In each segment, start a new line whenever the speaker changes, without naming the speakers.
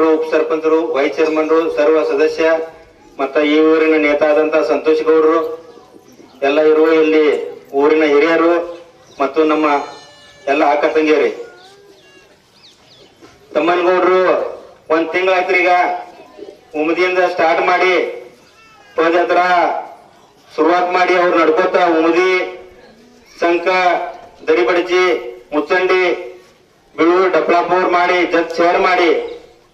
ಸರ್ಪಂಚರು ಉಪ ಸರ್ಪಂಚರು ವೈಸ್ ಚೇರ್ಮನ್ರು, ಸರ್ವ ಸದಸ್ಯ, ಮತ್ತ ಈ ಊರಿನ ನೇತಾದಂಥ ಸಂತೋಷ್ ಗೌಡರು, ಎಲ್ಲ ಇರುವ ಇಲ್ಲಿ ಊರಿನ ಹಿರಿಯರು ಮತ್ತು ನಮ್ಮ ಎಲ್ಲ ಅಕ್ಕ ತಂಗಿಯರಿ. ತಮ್ಮನಗೌಡ್ರು ಒಂದ್ ತಿಂಗಳಾಯ್ತು ಈಗ ಉಮದಿಯಿಂದ ಸ್ಟಾರ್ಟ್ ಮಾಡಿ ಪದಯಾತ್ರ ಶುರುವಾತ್ ಮಾಡಿ ಅವ್ರು ನಡ್ಕೋತ ಉಮದಿ ಸಂಕ ದರಿಬಡಚಿ ಮುಚ್ಚಂಡಿ ಬಿಳು ಡಪ್ಲಾಪೂರ್ ಮಾಡಿ ಜತ್ ಶೇರ್ ಮಾಡಿ.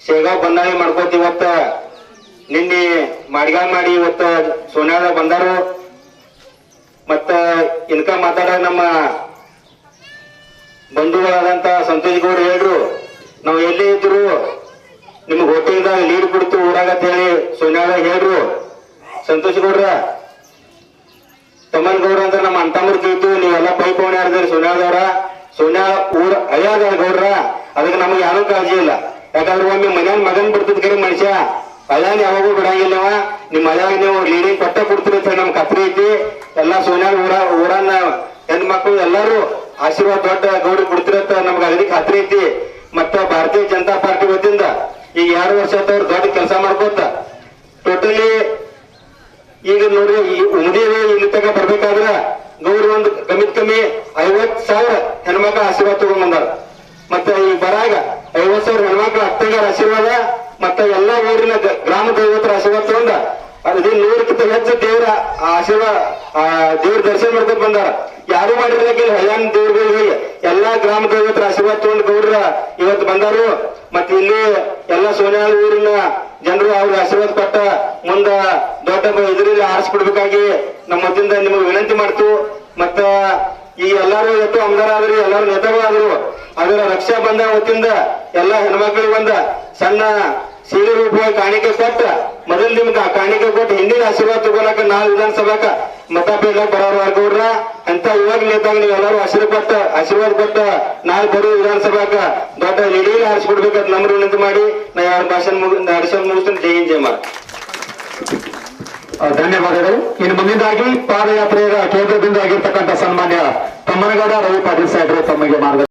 ಶೇಗಾವ್ ಬಂದಾಳಿ ಮಾಡ್ಕೋತ ಇವತ್ತ ನಿನ್ನೆ ಮಾಡ್ಗಾಲ್ ಮಾಡಿ ಇವತ್ತ ಸೋನ್ಯಾದ ಬಂದಾರು. ಮತ್ತ ಇನ್ಕ ಮಾತಾಡ ನಮ್ಮ ಬಂಧುಗಳಾದಂತ ಸಂತೋಷ್ ಗೌಡ್ರು ಹೇಳ್ರು, ನಾವು ಎಲ್ಲೇ ಇದ್ರು ನಿಮ್ಗೆ ಹೋಟೆಲ್ದಾಗ ಲೀಡ್ ಕೊಡ್ತು ಊರಾಗ ಅಂತ ಹೇಳಿ ಸೋನ್ಯಾದಾಗ ಹೇಳ್ರು. ಸಂತೋಷ್ ಗೌಡ್ರ ತಮನ್ ಗೌಡ್ರ ಅಂತ ನಮ್ಮ ಅಂತಮ್ರ ತಿಳಿತು ನೀವೆಲ್ಲ ಪೈಪ್ ಓಣಿ ಆಡಿದ್ರಿ ಸೋನ್ಯಾದವ್ರ? ಸೋನ್ಯಾ ಊರ ಅಯ್ಯಾದ ಗೌಡ್ರ? ಅದಕ್ಕೆ ನಮಗೆ ಯಾರೂ ಕಾಳಜಿ ಇಲ್ಲ. ಯಾಕಂದ್ರೆ ಒಮ್ಮೆ ಮನ್ಯಾಗ ಮಗನ್ ಬಿಡ್ತದ ಕರೆ ಮನುಷ್ಯ. ಅಲ್ಯಾನ ಯಾವಾಗೂ ಬಿಡಂಗಿಲ್ಲವ. ನಿಮ್ ಮನ್ಯಾಗ ನೀವು ಲೀಡಿಂಗ್ ಕೊಟ್ಟ ಕೊಡ್ತೀರಿ ಅಂತ ನಮ್ ಕತ್ರಿ ಐತಿ. ಎಲ್ಲಾ ಸೋನ್ಯಾಗ ಊರ ಊರನ್ನ ಹೆಣ್ಮಕ್ಳು ಎಲ್ಲಾರು ಆಶೀರ್ವಾದ ದೊಡ್ಡ ಗೌಡ ಕೊಡ್ತಿರತ್ತ ನಮ್ಗೆ ಅಗದಿ ಖಾತ್ರಿ ಐತಿ. ಮತ್ತ ಭಾರತೀಯ ಜನತಾ ಪಾರ್ಟಿ ವತಿಯಿಂದ ಈಗ ಎರಡು ವರ್ಷ ಆತವ್ರು ದೊಡ್ಡ ಕೆಲಸ ಮಾಡ್ಕೊತ. ಟೋಟಲಿ ಈಗ ನೋಡ್ರಿ, ಈ ಉಮದಿಗೆ ಇಲ್ಲಿ ತನಕ ಬರ್ಬೇಕಾದ್ರ ಗೌರಿ ಒಂದು ಕಮ್ಮಿ ಕಮ್ಮಿ ಐವತ್ ಸಾವಿರ ಹೆಣ್ಮಕ್ಳ ಆಶೀರ್ವಾದ ತಗೊಂಡ್ ಬಂದಾರ ಮತ್ತೆ ಈ ಬರಾಗ ಐವತ್ ಸಾವಿರ ಅತ್ತಗಾರ ಆಶೀರ್ವಾದ ಮತ್ತೆ ಎಲ್ಲಾ ಊರಿನ ಗ್ರಾಮ ದೇವತರ ಆಶೀರ್ವಾದ ತಗೊಂಡ. ಅದೇ ನೂರಕ್ಕಿಂತ ಹೆಚ್ಚು ದೇವರ ಆಶೀರ್ವಾದ ದೇವ್ರ ದರ್ಶನ ಮಾಡ್ಕೊಂಡ್ ಬಂದಾರ. ಯಾರು ಮಾಡಿರ್ಲಿಕ್ಕಿಲ್ಲ ಹಯಾನ್ ದೇವ್ರಿಗೆ ಎಲ್ಲಾ ಗ್ರಾಮ ದೇವತರ ಆಶೀರ್ವಾದ ತಗೊಂಡು ಗೌಡ್ರ ಇವತ್ತು ಬಂದಾರು. ಮತ್ತೆ ಇಲ್ಲಿ ಎಲ್ಲಾ ಸೋನ್ಯಾಳ ಊರಿನ ಜನರು ಅವ್ರ ಆಶೀರ್ವಾದ ಕೊಟ್ಟ ಮುಂದ ದೊಡ್ಡ ಇದರಲ್ಲಿ ಆರಿಸ್ಬಿಡ್ಬೇಕಾಗಿ ನಮ್ಮ ಮತ್ತಿಂದ ನಿಮಗೆ ವಿನಂತಿ ಮಾಡ್ತು. ಮತ್ತ ಈ ಎಲ್ಲಾರು ಎತ್ತು ಅಮದಾರ ಆದ್ರಿ ಎಲ್ಲಾರು ನೇತಾಗಳು ಆದ್ರು ಅದರ ರಕ್ಷಾ ಬಂದ ವತಿಯಿಂದ ಎಲ್ಲಾ ಹೆಣ್ಮಕ್ಳಿಗೆ ಒಂದ ಸಣ್ಣ ಸೀರೆ ರೂಪವಾಗಿ ಕಾಣಿಕೆ ಕೊಟ್ಟ, ಮೊದಲು ನಿಮ್ಗೆ ಆ ಕಾಣಿಕೆ ಕೊಟ್ಟು ಹಿಂದಿನ ಆಶೀರ್ವಾದ ತಗೊಳಕ ನಾಳೆ ವಿಧಾನಸಭಾಕ ಮತ ಬೇಡಕ್ ಬರೋರು ಅಂತ ಇವಾಗ ನೇತಾಗ ನೀವು ಎಲ್ಲರೂ ಆಶೀರ್ವಾದ ಕೊಟ್ಟ ಆಶೀರ್ವಾದ ಕೊಟ್ಟ ನಾಳೆ ಬರೋ ವಿಧಾನಸಭಾಕ ದೊಡ್ಡ ಲೀಡಿಂಗ್ ಆರಿಸ್ಬಿಡ್ಬೇಕಂತ ನಮ್ಮ ವಿನಂತಿ ಮಾಡಿ ನಾ ಯಾರ ಭಾಷಣ ಮುಗಿ ನಡೆಸೋದು ಮುಗಿಸ್ತೀನಿ. ಜೈ ಹಿಂದ್, ಜೈ
ಮಾ ಧನ್ಯವಾದಗಳು. ಇನ್ನು ಮುಂದಿನದಾಗಿ ಪಾದಯಾತ್ರೆಯ ಕೇಂದ್ರದಿಂದ ಆಗಿರ್ತಕ್ಕಂಥ ಸನ್ಮಾನ್ಯ ತಮ್ಮನಗೌಡ ರವಿ ಪಾಟೀಲ್ ಸಾಹೇಬರು ತಮಗೆ ಮಾರ್ಗ